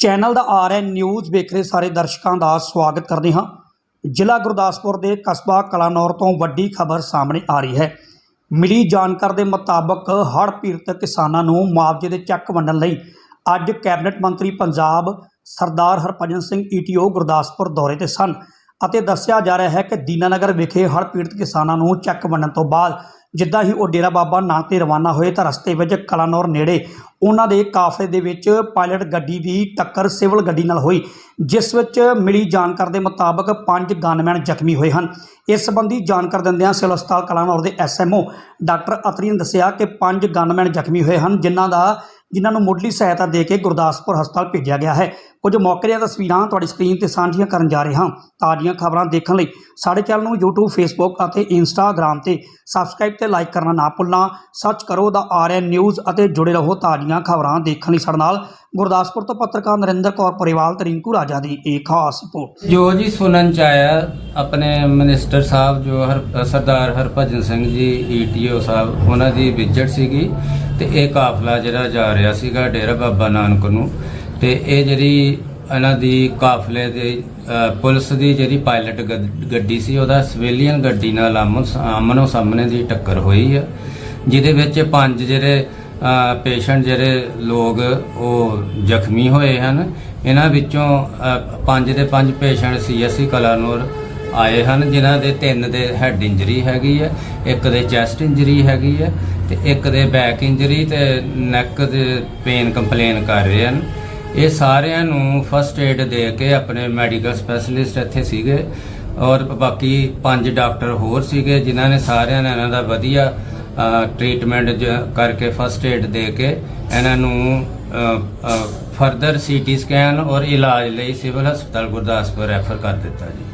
Channel ਦਾ R N news ਵੇਖ ਰਹੇ ਸਾਰੇ ਦਰਸ਼ਕਾਂ ਦਾ ਸਵਾਗਤ ਕਰਦੇ ਹਾਂ। ਜ਼ਿਲ੍ਹਾ ਗੁਰਦਾਸਪੁਰ ਦੇ ਕਸਬਾ ਕਲਾਨੌਰ ਤੋਂ ਵੱਡੀ ਖਬਰ ਸਾਹਮਣੇ ਆ ਰਹੀ ਹੈ। ਮਿਲੀ ਜਾਣਕਾਰੀ ਦੇ ਮੁਤਾਬਕ ਹੜ੍ਹ ਪੀੜਤ ਕਿਸਾਨਾਂ ਨੂੰ ਮੁਆਵਜ਼ੇ ਦੇ ਚੈੱਕ ਵੰਡਣ ਲਈ ਅੱਜ ਕੈਬਨਿਟ ਮੰਤਰੀ ਪੰਜਾਬ ਸਰਦਾਰ ਹਰਭਜਨ ਸਿੰਘ ਈਟੀਓ ਗੁਰਦਾਸਪੁਰ ਦੌਰੇ ਤੇ ਸਨ। ਅਤੇ ਦੱਸਿਆ ਜਾ ਰਿਹਾ ਹੈ ਕਿ ਦੀਨਾਨਗਰ ਵਿਖੇ ਹੜ੍ਹ ਪੀੜਤ ਕਿਸਾਨਾਂ ਨੂੰ ਚੈੱਕ ਵੰਡਣ ਤੋਂ ਬਾਅਦ ਜਿੱਦਾਂ ਹੀ ਉਹ ਡੇਰਾ ਬਾਬਾ ਨਾਨਕ ਤੇ ਰਵਾਨਾ ਹੋਏ ਤਾਂ ਰਸਤੇ ਵਿੱਚ ਕਲਾਨੌਰ ਨੇੜੇ ਉਹਨਾਂ ਦੇ ਕਾਫਲੇ ਦੇ ਵਿੱਚ ਪਾਇਲਟ ਗੱਡੀ ਦੀ ਟੱਕਰ ਸਿਵਲ ਗੱਡੀ ਨਾਲ ਹੋਈ, ਜਿਸ ਵਿੱਚ ਮਿਲੀ ਜਾਣਕਾਰੀ ਦੇ ਮੁਤਾਬਕ ਪੰਜ ਗਨਮੈਨ ਜ਼ਖਮੀ ਹੋਏ ਹਨ। ਇਸ ਸੰਬੰਧੀ ਜਾਣਕਾਰੀ ਦਿੰਦਿਆਂ ਸਿਵਲ ਹਸਪਤਾਲ ਕਲਾਨੌਰ ਦੇ ਐਸਐਮਓ ਡਾਕਟਰ ਅਤਰੀ ਨੇ ਦੱਸਿਆ ਕਿ ਪੰਜ ਗਨਮੈਨ ਜ਼ਖਮੀ ਹੋਏ ਹਨ, ਜਿਨ੍ਹਾਂ ਦਾ ਜਿਨ੍ਹਾਂ ਨੂੰ ਮੁੱਢਲੀ ਸਹਾਇਤਾ ਦੇ ਕੇ ਗੁਰਦਾਸਪੁਰ ਹਸਪਤਾਲ ਭੇਜਿਆ ਗਿਆ ਹੈ। ਕੁਝ ਮੌਕੇ ਦੀਆਂ ਤਸਵੀਰਾਂ ਤੁਹਾਡੀ ਸਕਰੀਨ ਤੇ ਸਾਂਝੀਆਂ ਕਰਨ ਜਾ ਰਹੇ ਹਾਂ। ਤਾਜ਼ੀਆਂ ਖਬਰਾਂ ਦੇਖਣ ਲਈ ਸਾਡੇ ਚੈਨਲ ਨੂੰ YouTube, Facebook ਅਤੇ Instagram ਤੇ ਸਬਸਕ੍ਰਾਈਬ ਤੇ ਲਾਈਕ ਕਰਨਾ ਨਾ ਭੁੱਲਣਾ। ਸਰਚ ਕਰੋ ਦਾ ਆਰਐਨ ਨਿਊਜ਼ ਅਤੇ ਜੁੜੇ ਰਹੋ ਤਾਜ਼ੀਆਂ ਖਬਰਾਂ ਦੇਖਣ ਲਈ ਸਾਡੇ ਨਾਲ। ਗੁਰਦਾਸਪੁਰ ਤੋਂ ਪੱਤਰਕਾਰ ਨਰਿੰਦਰ ਕੌਰ ਪਰਿਵਾਲ ਤੇ ਰਿੰਕੂ ਰਾਜਾ ਦੀ ਇੱਕ ਖਾਸ ਰਿਪੋਰਟ। ਜੋ ਜੀ ਸੁਣਨ ਚ ਆਇਆ, ਆਪਣੇ ਮਿਨਿਸਟਰ ਸਾਹਿਬ ਜੋ ਹਰ ਸਰਦਾਰ ਹਰਭਜਨ ਸਿੰਘ ਜੀ ਈਟੀਓ ਸਾਹਿਬ, ਉਹਨਾਂ ਦੀ ਵਿਜ਼ਿਟ ਸੀਗੀ। ਤੇ ਇਹ ਕਾਫਲਾ ਜਿਹੜਾ ਜਾ ਰਿਹਾ ਸੀਗਾ ਡੇਰਾ ਬਾਬਾ ਨਾਨਕ ਨੂੰ ਤੇ ਇਹ ਜਿਹੜੀ ਇਹਨਾਂ ਦੀ ਕਾਫਲੇ ਦੇ ਪੁਲਿਸ ਦੀ ਜਿਹੜੀ ਪਾਇਲਟ ਗੱਡ- ਗੱਡੀ ਸੀ, ਉਹਦਾ ਸਿਵਿਲੀਅਨ ਗੱਡੀ ਨਾਲ ਆਮੋ ਆਮਨੋ ਸਾਹਮਣੇ ਦੀ ਟੱਕਰ ਹੋਈ ਆ, ਜਿਹਦੇ ਵਿੱਚ ਪੰਜ ਜਿਹੜੇ ਪੇਸ਼ੈਂਟ ਜਿਹੜੇ ਲੋਕ ਉਹ ਜ਼ਖਮੀ ਹੋਏ ਹਨ। ਇਹਨਾਂ ਵਿੱਚੋਂ ਪੰਜ ਦੇ ਪੰਜ ਪੇਸ਼ੈਂਟ ਸੀਐਸਸੀ ਕਲਾਨੌਰ ਆਏ ਹਨ ਜਿਨ੍ਹਾਂ ਦੇ ਤਿੰਨ ਦੇ ਹੈਡ ਇੰਜਰੀ ਹੈਗੀ ਹੈ, ਇੱਕ ਦੇ ਚੈਸਟ ਇੰਜਰੀ ਹੈਗੀ ਹੈ ਤੇ ਇੱਕ ਦੇ ਬੈਕ ਇੰਜਰੀ ਤੇ ਨੈਕ ਦੇ ਪੇਨ ਕੰਪਲੇਨ ਕਰ ਰਹੇ ਹਨ। ਇਹ ਸਾਰਿਆਂ ਨੂੰ ਫਸਟ ਏਡ ਦੇ ਕੇ ਆਪਣੇ ਮੈਡੀਕਲ ਸਪੈਸ਼ਲਿਸਟ ਇੱਥੇ ਸੀਗੇ ਔਰ ਬਾਕੀ ਪੰਜ ਡਾਕਟਰ ਹੋਰ ਸੀਗੇ ਜਿਨ੍ਹਾਂ ਨੇ ਸਾਰਿਆਂ ਨੇ ਇਹਨਾਂ ਦਾ ਵਧੀਆ ਟ੍ਰੀਟਮੈਂਟ ਕਰਕੇ ਫਸਟ ਏਡ ਦੇ ਕੇ ਇਹਨਾਂ ਨੂੰ ਫਰਦਰ ਸੀਟੀ ਸਕੈਨ ਔਰ ਇਲਾਜ ਲਈ ਸਿਵਲ ਹਸਪਤਾਲ ਗੁਰਦਾਸਪੁਰ ਰੈਫਰ ਕਰ ਦਿੱਤਾ ਜੀ।